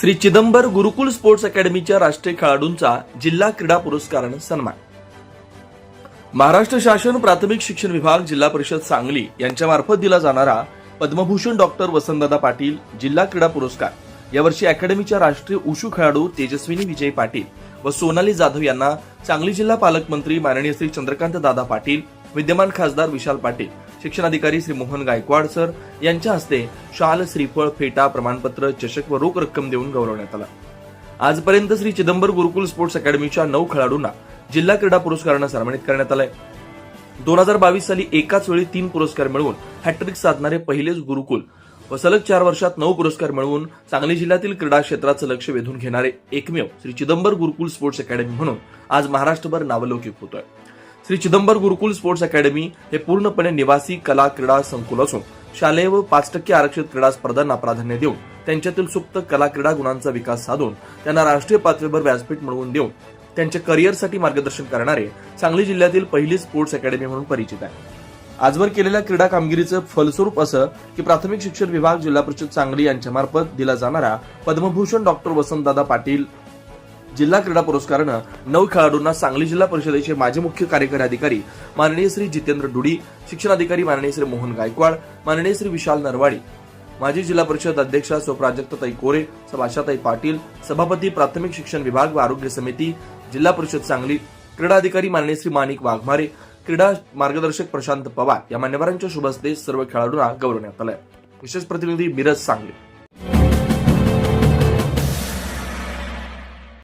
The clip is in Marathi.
श्री चिदंबर गुरुकुल स्पोर्ट्स अकॅडमीच्या राष्ट्रीय खेळाडूंचा जिल्हा क्रीडा पुरस्कारानं सन्मान. महाराष्ट्र शासन प्राथमिक शिक्षण विभाग जिल्हा परिषद सांगली यांच्यामार्फत दिला जाणारा पद्मभूषण डॉक्टर वसंतदादा पाटील जिल्हा क्रीडा पुरस्कार. यावर्षी अकॅडमीच्या राष्ट्रीय उशू खेळाडू तेजस्विनी विजय पाटील व सोनाली जाधव यांना सांगली जिल्हा पालकमंत्री माननीय श्री चंद्रकांत दादा पाटील विद्यमान खासदार विशाल पाटील शिक्षणाधिकारी श्री मोहन गायकवाड सर यांच्या हस्ते शाल श्रीफळ फेटा प्रमाणपत्र चषक व रोख रक्कम देऊन गौरवण्यात आला. आजपर्यंत श्री चिदंबर गुरुकुल स्पोर्ट्स अकॅडमीच्या नऊ खेळाडूंना जिल्हा क्रीडा पुरस्कारानं सन्मानित करण्यात आलंय. दोन हजार बावीस साली एकाच वेळी तीन पुरस्कार मिळवून हॅट्रिक साधणारे पहिलेच गुरुकुल व सलग चार वर्षात नऊ पुरस्कार मिळवून सांगली जिल्ह्यातील क्रीडा क्षेत्राचं लक्ष वेधून घेणारे एकमेव श्री चिदंबर गुरुकुल स्पोर्ट्स अकॅडमी म्हणून आज महाराष्ट्रभर नावलौकिक होतोय. श्री चिदंबर गुरुकुल स्पोर्ट्स अकॅडमी हे पूर्णपणे निवासी कला क्रीडा संकुल असून शालेय व पाच टक्के आरक्षित क्रीडा स्पर्धांना प्राधान्य देऊन त्यांच्यातील सुप्त कला क्रीडा गुणांचा विकास साधून त्यांना राष्ट्रीय पातळीवर व्यासपीठ मिळवून देऊन त्यांच्या करिअरसाठी मार्गदर्शन करणारे सांगली जिल्ह्यातील पहिली स्पोर्ट्स अकॅडमी म्हणून परिचित आहे. आजवर केलेल्या क्रीडा कामगिरीचं फलस्वरूप असं की प्राथमिक शिक्षण विभाग जिल्हा परिषद सांगली यांच्यामार्फत दिला जाणारा पद्मभूषण डॉक्टर वसंतदादा पाटील जिल्हा क्रीडा पुरस्कारानं नऊ खेळाडूंना सांगली जिल्हा परिषदेचे माजी मुख्य कार्यकारी अधिकारी माननीय श्री जितेंद्र डुडी शिक्षणाधिकारी माननीय श्री मोहन गायकवाड माननीय श्री विशाल नरवाडी माजी जिल्हा परिषद अध्यक्षा स्वप्राजक्तताई कोरे सभाषाताई पाटील सभापती प्राथमिक शिक्षण विभाग व आरोग्य समिती जिल्हा परिषद सांगली क्रीडा अधिकारी माननीय श्री माणिक वाघमारे क्रीडा मार्गदर्शक प्रशांत पवार या मान्यवरांच्या शुभ हस्ते सर्व खेळाडूंना गौरवण्यात आलं विशेष प्रतिनिधी मिरज सांगली.